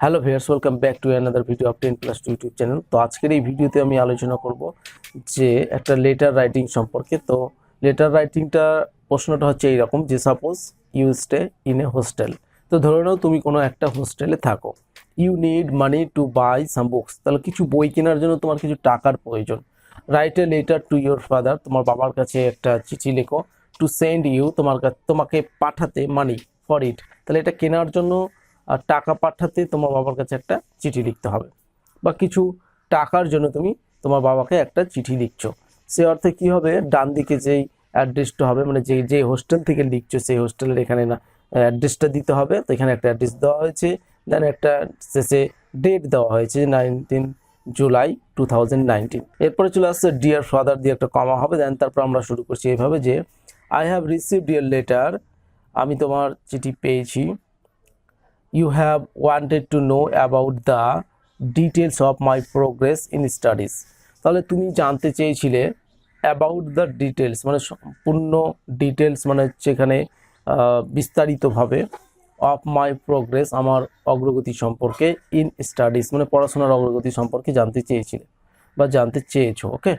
Hello viewers welcome back to another video of ten plus two YouTube channel তো আজকের এই ভিডিওতে আমি আলোচনা করব যে একটা লেটার রাইটিং সম্পর্কে। তো লেটার রাইটিংটা প্রশ্নটা হচ্ছে এইরকম যে suppose you stay in a hostel তো ধরে নাও তুমি কোনো একটা হোস্টেলে থাকো। You need money to buy some books তাহলে কিছু বই কেনার জন্য তোমার কিছু টাকার প্রয়োজন। Write a letter to your father তোমার বাবার কাছে একটা চিঠি লেখো। টু সেন্ড ইউ তোমার কাছে তোমাকে পাঠাতে মানি ফর ইট তাহলে এটা কেনার জন্য টাকা পাঠাতে তোমার বাবার কাছে একটা চিঠি লিখতে হবে। বা কিছু টাকার জন্য তুমি তোমার বাবাকে একটা চিঠি লিখছো। সে অর্থে কি হবে? ডান দিকে যেই অ্যাড্রেসটা হবে মানে যে যে হোস্টেল থেকে লিখছো, সেই হোস্টেলের এখানে না অ্যাড্রেসটা দিতে হবে। তো এখানে একটা অ্যাড্রেস দেওয়া হয়েছে। দেন একটা শেষে ডেট দেওয়া হয়েছে নাইনটিন জুলাই টু থাউজেন্ড এরপরে চলে আসছে ডিয়ার ফাদার দিয়ে একটা কমা হবে। দেন তারপর আমরা শুরু করছি এইভাবে যে I have received your letter আমি তোমার চিঠি পেয়েছি। You have wanted to know about the details of my progress in studies. তাহলে তুমি জানতে চেয়েছিলে অ্যাবাউট দ্য ডিটেলস মানে সম্পূর্ণ ডিটেলস মানে হচ্ছে এখানে বিস্তারিতভাবে অফ মাই প্রোগ্রেস আমার অগ্রগতি সম্পর্কে ইন স্টাডিজ মানে পড়াশোনার অগ্রগতি সম্পর্কে জানতে চেয়েছিলে বা জানতে চেয়েছো okay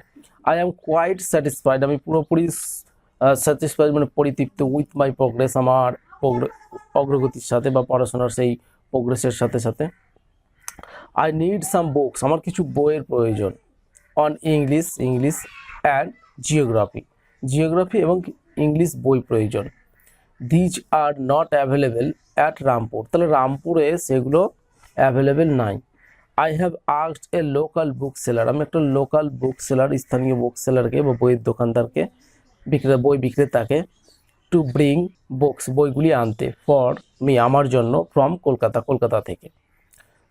I am quite satisfied আমি পুরোপুরি স্যাটিসফাইড মানে পরিতৃপ্ত উইথ মাই প্রোগ্রেস আমার অগ্রগতির সাথে বা পড়াশোনার সেই প্রোগ্রেসের সাথে সাথে। আই নিড সাম বুকস আমার কিছু বইয়ের প্রয়োজন। On English English and geography geography এবং ইংলিশ বই প্রয়োজন। These are not available at Rampur তাহলে রামপুরে সেগুলো অ্যাভেলেবেল নাই। I have asked a local book seller আমি একটা লোকাল বুক সেলার স্থানীয় বুক সেলারকে বা বইয়ের দোকানদারকে, বিক্রেতা, বই বিক্রেতাকে টু ব্রিং বুকস বইগুলি আনতে ফর মি আমার জন্য ফ্রম কলকাতা কলকাতা থেকে।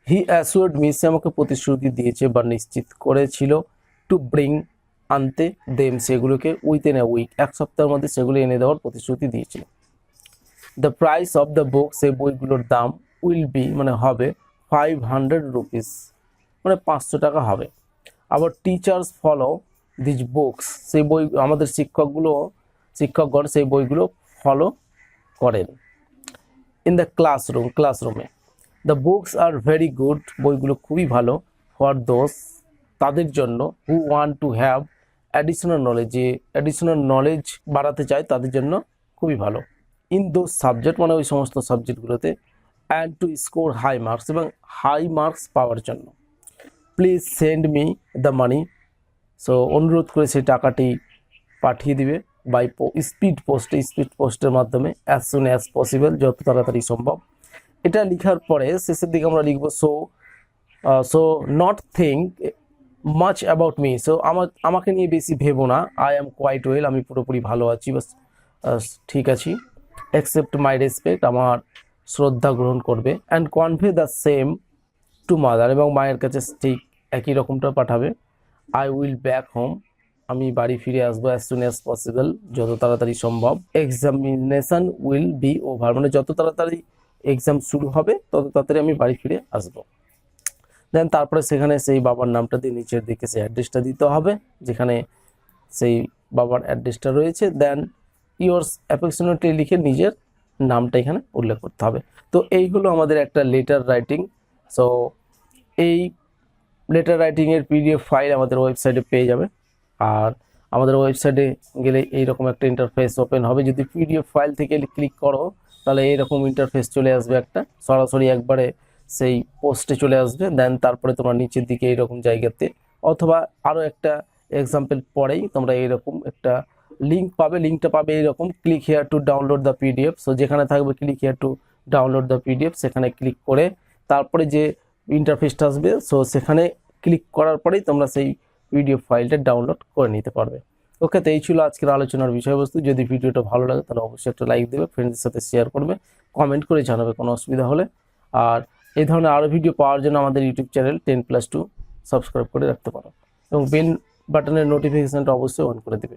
হি অ্যাসুয়ার্ড মি সে আমাকে প্রতিশ্রুতি দিয়েছে বা নিশ্চিত করেছিল টু ব্রিং আনতে দেম সেগুলোকে উইথিন এ উইক এক সপ্তাহের মধ্যে সেগুলো এনে দেওয়ার প্রতিশ্রুতি দিয়েছিল। The price of the book সেই বইগুলোর দাম উইল বি মানে হবে ফাইভ হান্ড্রেড রুপিস মানে পাঁচশো টাকা হবে। আবার টিচার্স ফলো দিজ বুকস সেই বই, আমাদের শিক্ষকগুলো শিক্ষকগণ সেই বইগুলো ফলো করেন। ইন দ্য ক্লাসরুম ক্লাসরুমে the books are very good বইগুলো খুবই ভালো ফর দোজ তাদের জন্য who want to have additional knowledge যে অ্যাডিশনাল নলেজ বাড়াতে চায় তাদের জন্য খুবই ভালো। ইন দোজ সাবজেক্ট মানে ওই সমস্ত সাবজেক্টগুলোতে and to score high marks এবং হাই মার্কস পাওয়ার জন্য। Please send me the money so অনুরোধ করে সেই টাকাটি পাঠিয়ে দিবে। বাই স্পিড পোস্টে স্পিড পোস্টের মাধ্যমে অ্যাজ সুন অ্যাজ পসিবল যত তাড়াতাড়ি সম্ভব। এটা লেখার পরে শেষের দিকে আমরা লিখব so so not think much about me so আমার, আমাকে নিয়ে বেশি ভেবো না। আই অ্যাম কোয়াইট ওয়েল আমি পুরোপুরি ভালো আছি, বাস ঠিক আছি। অ্যাকসেপ্ট মাই রেসপেক্ট আমার শ্রদ্ধা গ্রহণ করবে। And convey the same to mother এবং মায়ের কাছে ঠিক একই রকমটা পাঠাবে। আই উইল ব্যাক হোম আমি বাড়ি ফিরে আসব অ্যাজ সুন অ্যাজ পসিবল যত তাড়াতাড়ি সম্ভব। এক্সামিনেশন উইল বি ওভার মানে যত তাড়াতাড়ি এক্সাম শুরু হবে, তত তাড়াতাড়ি আমি বাড়ি ফিরে আসব। দেন তারপরে সেখানে সেই বাবার নামটা দিয়ে নিচের দিকে সেই অ্যাড্রেসটা দিতে হবে, যেখানে সেই বাবার অ্যাড্রেসটা রয়েছে। দেন ইয়োর্স অ্যাফেকশনেটলি লিখে নিজের নামটা এখানে উল্লেখ করতে হবে। তো এই হলো আমাদের একটা লেটার রাইটিং সো এই লেটার রাইটিংয়ের পিডিএফ ফাইল আমাদের ওয়েবসাইটে পেয়ে যাবে। আর আমাদের ওয়েবসাইটে গেলে এইরকম একটা ইন্টারফেস ওপেন হবে। যদি পিডিএফ ফাইল থেকে ক্লিক করো, তাহলে এইরকম ইন্টারফেস চলে আসবে একটা। সরাসরি একবারে সেই পোস্টে চলে আসবে দেন তারপরে তোমার নিচের দিকে এইরকম জায়গাতে অথবা আরও একটা এক্সাম্পল পরেই তোমরা এইরকম একটা লিঙ্ক পাবে। লিঙ্কটা পাবে এইরকম click here to download the PDF so যেখানে থাকবে click here to download the PDF সেখানে ক্লিক করে তারপরে যে ইন্টারফেসটা আসবে সো সেখানে ক্লিক করার পরেই তোমরা সেই পিডিএফ ফাইলটা ডাউনলোড করে নিতে পারবে। ওকে, তো এই ছিল আজকের আলোচনার বিষয়বস্তু। যদি ভিডিওটা ভালো লাগে, তাহলে অবশ্যই একটা লাইক দেবে ফ্রেন্ডদের সাথে শেয়ার করবে কমেন্ট করে জানাবে, কোনো অসুবিধা হলে। আর এই ধরনের আরও ভিডিও পাওয়ার জন্য আমাদের YouTube channel ten plus two subscribe করে রাখতে পারো। এবং বেল বাটনের নোটিফিকেশানটা অবশ্যই অন করে দেবে।